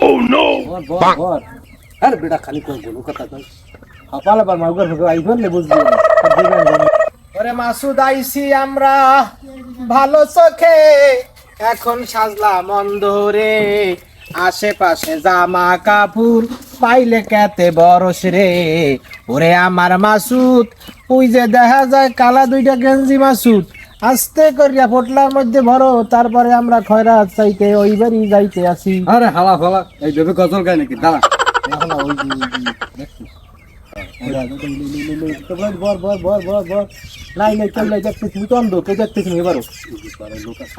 বর বর বর আরে বেটা খালি কই বলো কথা কই সকালে বার মাগুর ভাগে আইফোন লে বুঝবি না। সব দিবেন ওরে মাসুদ আইছি আমরা ভালো চোখে। এখন সাজলাম অন্ধরে আশেপাশে জামা কাপড় পাইলে কেতে বরস রে। ওরে আমার মাসুদ ওই যে দেখা যায় কালা দুইটা গেঞ্জি মাসুদ। আস্তে করিয়া ফোটলার মধ্যে ভরো তারপরে আমরা খয়রাত চাইতে ওই বাড়ি যাইতে আসি। আরে হালা ফালা এই দেবে গজল গায় নাকি? দাঁড়া।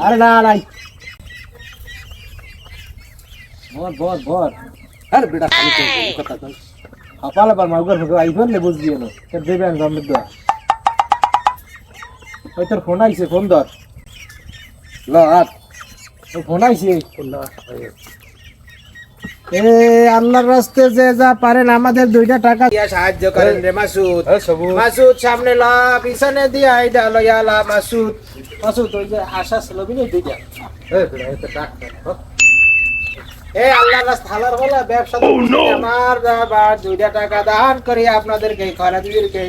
আরে না নাই বর বর বর আরে বেটা কথা বার মাগুর আইফোন লে না দেবে আমি দোয়া। ওই তোর ফোন আইছে ফোন ধর। ল আর ওই ফোন আইছে? এ আল্লাহর রাস্তে যে যা পারেন আমাদের দুইটা টাকা দিয়া সাহায্য করেন রে মাসুদ। মাসুদ সামনে লা পিছনে দিয়া আইডা লা মাসুদ। মাসুদ ওই যে আশা স্লোবি নেই দুইটা এ বেটা, এ। আল্লাহর রাস্তা হালার হলা ব্যবসা তো আমার বাবা দুইটা টাকা দান করি আপনাদেরকে খরাদিদেরকে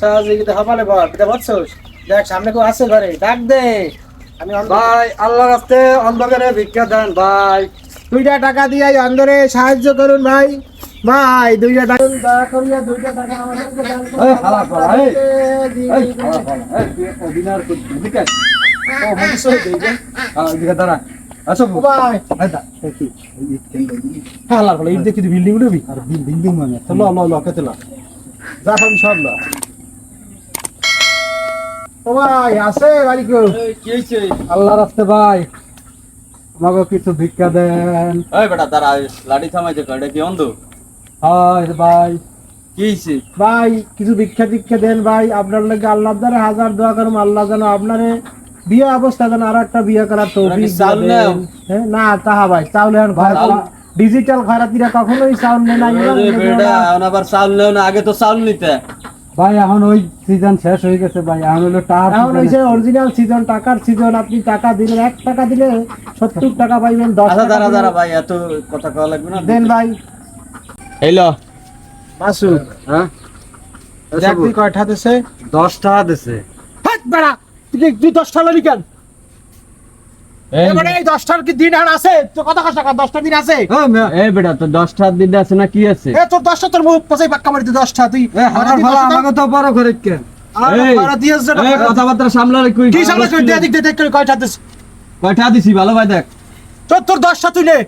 সহযোগিতা হবালে বল। বলছোস? দেখ সামনে কেউ আছে ঘরে ডাক দে। আমি ভাই আল্লাহ রাস্তে অন্ধকারে ভিক্ষা দেন ভাই। দুইটা টাকা দিয়ে অন্দরে সাহায্য করুন ভাই। ভাই দুইটা টাকা দয়া করিয়া দুইটা টাকা আমাদেরকে দান করুন। এই হালা এই। হালা অভিনয় আয়। ও। হ্যাঁ, এদিকে দাঁড়া। ভাই। কি, ইট কেন এই দেখি বিল্ডিং উঠবি আর বিল্ডিং মানে। ল ল ল কেতে ল। যা সব সব ল। ও ভাই আছে বাড়ি কেউ? কি হয়েছে? আল্লাহ রাস্তে ভাই। আমাকে কিছু ভিক্ষা দেন। ওই বেটা তারা লাঠি থামাইছে কয়টা কি অন্ধ? হয় ভাই। কি হইছে? ভাই কিছু ভিক্ষা টিক্ষা দেন ভাই। আপনার লাগে আল্লাহ দ্বারা হাজার দোয়া করুম আল্লাহ যেন আপনারে বিয়ে অবস্থা যেন আর একটা বিয়ে করার নেও? না তাহা ভাই চাউল এখন ডিজিটাল খয়রাতিরা কখনোই চাউল নেয় না আবার চাউল নেও না আগে তো চাউল নিতে। ভাই এখন ওই সিজন শেষ হয়ে গেছে ভাই এখন হলো টাকা এখন হয়েছে অরিজিনাল সিজন টাকার সিজন আপনি টাকা দিলে এক টাকা দিলে সত্তর টাকা পাইবেন দশ আচ্ছা টাকা দাঁড়া দাঁড়া ভাই এত কথা কওয়া লাগবে না। দেন ভাই। এইলো মাসুদ। হ্যাঁ? দেখ তুই কয়টা দিছে দশ টাকা দিছে হাট বেড়া তুই দশটা লড়ি কেন? এবারে এই দশটার কি দিন আর আছে? তো কত কষ্ট টাকা দশটা দিন আছে? বেটা তো দশটা দিন আছে না কি আছে? এ তোর দশটা তোর মুখ পচাই পাক্কা মারিতে দশটা। তুই এ হালার ফালা আমাকে তো বড় করে কেন এই, দিয়েছে এই কথাবার্তা সামলালে কই? কি সামনে তুই দিয়ে দেখ করে কয়টা দিস। কয়টা দিছি? ভালো ভাই দেখ। তোর তোর দশটা তুই নে।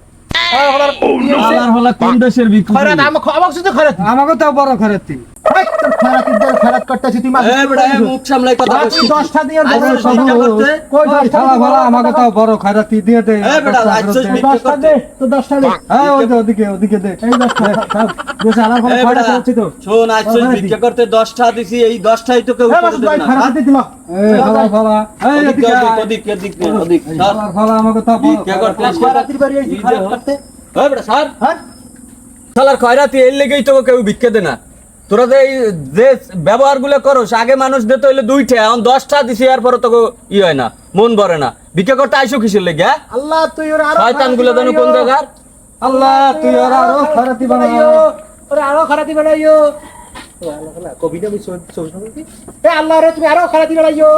আবার হলা কোন দেশের বিক্রি আমাকে আমাকে শুধু খয়রাত। আমাকে তো বড় দশটা তো এই হ্যাঁ তো। খয়রাত তো দিছি এই দশটাই তো কেউ তো। হ্যাঁ? শালার খয়রাতি এর লেগেই তোকে কেউ ভিক্ষা দে না। তোরা যে এই যে ব্যবহারগুলো করস আগে মানুষ দিতে হইলে দুইটা এখন দশটা দিছি পরে তোকে ই হয় না মন ভরে না। ভিক্ষা করতে আইসো কিসের লেগে হ্যাঁ? আল্লাহ তুই ওর আরও শয়তানগুলো যেন কোন জায়গার? আল্লাহ তুই ওর আরও বানাইও। ওর আরও খারাতি বানাইও। কবিতা আমি এ আল্লাহ রে তুমি আরও খারাতি বানাইও।